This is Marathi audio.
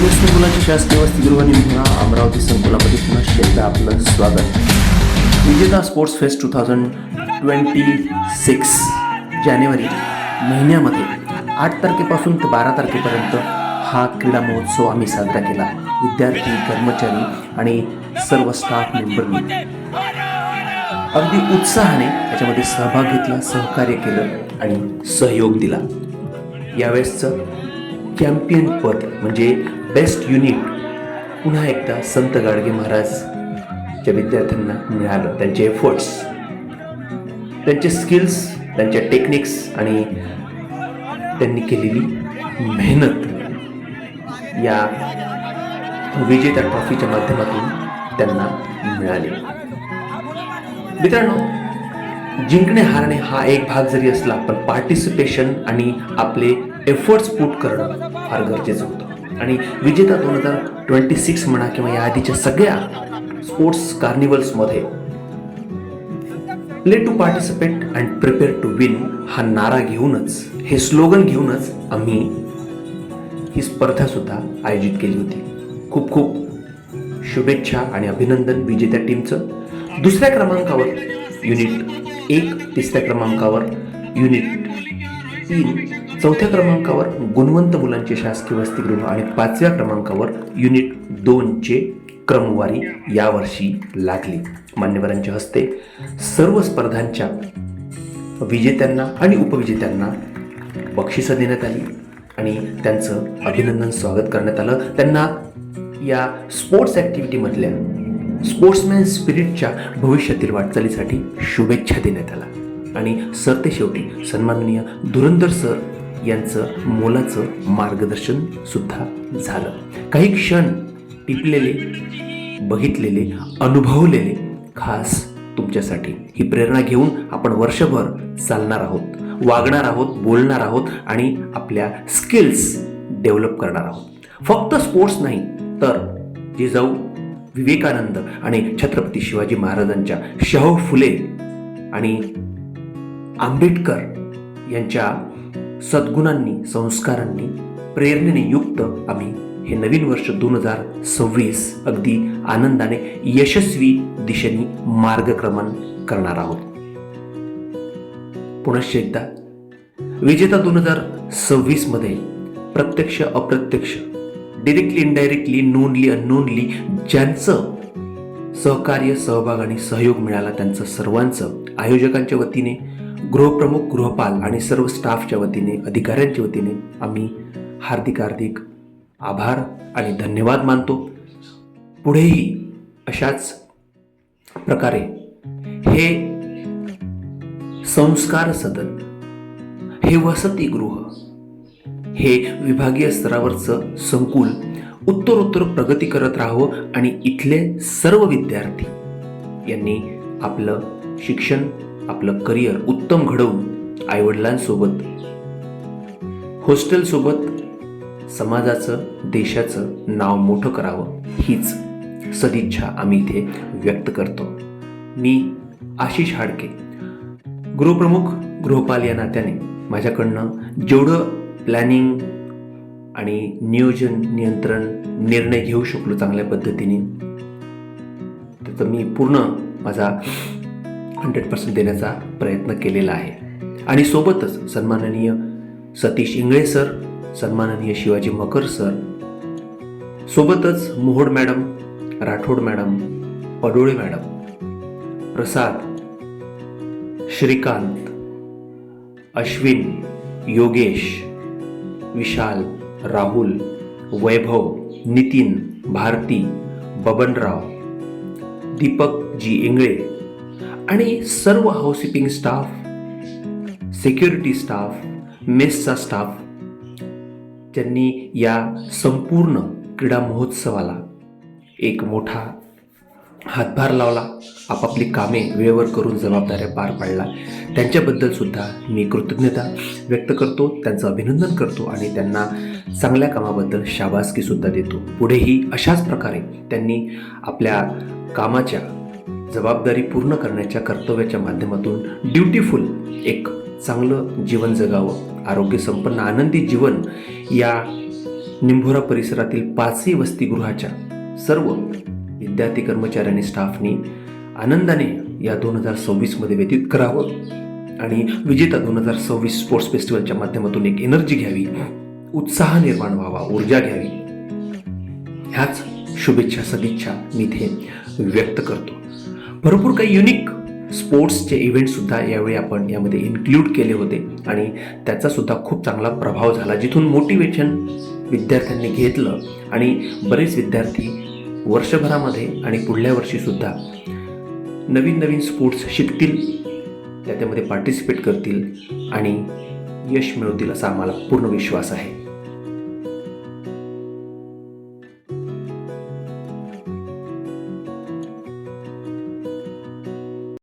सर्वस्वी मुलांच्या शासकीय वसतिगृह निमगुणा अमरावती संकुलामध्ये पुन्हा एकदा आपलं स्वागत. Vijeta sports fest two thousand twenty six जानेवारी महिन्यामध्ये आठ तारखेपासून ते बारा तारखेपर्यंत हा क्रीडा महोत्सव आम्ही साजरा केला. विद्यार्थी कर्मचारी आणि सर्व स्टाफ मेंबरनी अगदी उत्साहाने त्याच्यामध्ये सहभाग घेतला सहकार्य केलं आणि सहयोग दिला. यावेळेसचं चॅम्पियन पद म्हणजे बेस्ट युनिट पुन्हा एकदा संत गाडगे महाराजच्या विद्यार्थ्यांना मिळालं त्यांचे एफर्ट्स त्यांचे स्किल्स त्यांच्या टेक्निक्स आणि त्यांनी केलेली मेहनत या विजेत्या ट्रॉफीच्या माध्यमातून त्यांना मिळाली. मित्रांनो जिंकणे हारणे हा एक भाग जरी असला पण पार्टिसिपेशन आणि आपले एफर्ट्स पुट करणं फार गरजेचं होतं. आणि विजेता दोन हजार ट्वेंटी सिक्स म्हणा किंवा या आधीच्या सगळ्या sports कार्निवल्समध्ये play to participate and prepare to win हा नारा घेऊनच हे स्लोगन घेऊनच आम्ही ही स्पर्धासुद्धा आयोजित केली होती. खूप खूप शुभेच्छा आणि अभिनंदन विजेत्या टीमचं. दुसऱ्या क्रमांकावर युनिट एक तिसऱ्या क्रमांकावर युनिट तीन चौथ्या क्रमांकावर गुणवंत मुलांचे शासकीय वसतिगृह आणि पाचव्या क्रमांकावर युनिट दोनचे क्रमवारी यावर्षी लागली. मान्यवरांच्या हस्ते सर्व स्पर्धांच्या विजेत्यांना आणि उपविजेत्यांना बक्षिसं देण्यात आली आणि त्यांचं अभिनंदन स्वागत करण्यात आलं. त्यांना या स्पोर्ट्स ॲक्टिव्हिटीमधल्या स्पोर्ट्समॅन स्पिरिटच्या भविष्यातील वाटचालीसाठी शुभेच्छा देण्यात आला आणि सरते शेवटी सन्माननीय धुरंधर सर यांचं मोलाचं मार्गदर्शन सुद्धा झालं. काही क्षण टिपलेले बघितलेले अनुभवलेले खास तुमच्यासाठी. ही प्रेरणा घेऊन आपण वर्षभर चालणार आहोत वागणार आहोत बोलणार आहोत आणि आपल्या स्किल्स डेव्हलप करणार आहोत. फक्त स्पोर्ट्स नाही तर जिजाऊ विवेकानंद आणि छत्रपती शिवाजी महाराजांच्या शाहू फुले आणि आंबेडकर यांच्या सद्गुणांनी संस्कारांनी प्रेरणेने युक्त आम्ही हे नवीन वर्ष दोन हजार सव्वीस अगदी आनंदाने यशस्वी दिशेने मार्गक्रमण करणार आहोत. पुनश्च एकदा विजेता दोन हजार सव्वीसमध्ये प्रत्यक्ष अप्रत्यक्ष डिरेक्टली इनडायरेक्टली नोंदली अननोनली ज्यांचं सहकार्य सहभाग आणि सहयोग मिळाला त्यांचं सर्वांचं आयोजकांच्या वतीने गृहप्रमुख गृहपाल आणि सर्व स्टाफच्या वतीने अधिकाऱ्यांच्या वतीने आम्ही हार्दिक हार्दिक आभार आणि धन्यवाद मानतो. पुढेही अशाच प्रकारे हे संस्कार सदन हे वसतिगृह हे विभागीय स्तरावरचं संकुल उत्तरोत्तर प्रगती करत राहावं आणि इथले सर्व विद्यार्थी यांनी आपलं शिक्षण आपलं करिअर उत्तम घडवून आईवडिलांसोबत हॉस्टेलसोबत समाजाचं देशाचं नाव मोठं करावं हीच सदिच्छा आम्ही इथे व्यक्त करतो. मी आशिष हाडके गृहप्रमुख गृहपाल या नात्याने माझ्याकडनं जेवढं प्लॅनिंग आणि नियोजन नियंत्रण निर्णय घेऊ शकलो चांगल्या पद्धतीने त्याचं मी पूर्ण माझा हंड्रेड पर्सेंट देण्याचा प्रयत्न केलेला आहे. आणि सोबतच सन्माननीय सतीश इंगळे सर सन्माननीय शिवाजी मकर सर सोबतच Mohod madam Rathod madam Padole madam Prasad Shrikant Ashwin Yogesh Vishal Rahul Vaibhav Nitin Bharati Babanrao Deepak ji Ingale आणि सर्व हाऊसकीपिंग स्टाफ सिक्युरिटी स्टाफ मेसचा स्टाफ त्यांनी या संपूर्ण क्रीडा महोत्सवाला एक मोठा हातभार लावला. आपापली कामे वेळेवर करून जबाबदाऱ्या पार पाडला त्यांच्याबद्दल सुद्धा मी कृतज्ञता व्यक्त करतो त्यांचं अभिनंदन करतो आणि त्यांना चांगल्या कामाबद्दल शाबासकीसुद्धा देतो. पुढेही अशाच प्रकारे त्यांनी आपल्या कामाच्या जबाबदारी पूर्ण करण्याच्या कर्तव्याच्या माध्यमातून ड्युटीफुल एक चांगलं जीवन जगावं आरोग्य संपन्न आनंदी जीवन या निंभोरा परिसरातील पाचही वसतिगृहाच्या सर्व विद्यार्थी कर्मचारी आणि स्टाफनी आनंदाने या दोन हजार सव्वीसमध्ये व्यतीत करावं आणि विजेता दोन हजार सव्वीस स्पोर्ट्स फेस्टिवलच्या माध्यमातून एक एनर्जी घ्यावी उत्साह निर्माण व्हावा ऊर्जा घ्यावी. ह्याच शुभेच्छा सदिच्छा मी इथे व्यक्त करतो. भरपूर काही युनिक स्पोर्ट्सचे इव्हेंटसुद्धा यावेळी आपण यामध्ये इन्क्ल्यूड केले होते. आणि त्याचासुद्धा खूप चांगला प्रभाव झाला. जिथून मोटिवेशन विद्यार्थ्यांनी घेतलं आणि बरेच विद्यार्थी वर्षभरामध्ये आणि पुढल्या वर्षीसुद्धा नवीन नवीन स्पोर्ट्स शिकतील त्याच्यामध्ये पार्टिसिपेट करतील आणि यश मिळवतील असा आम्हाला पूर्ण विश्वास आहे.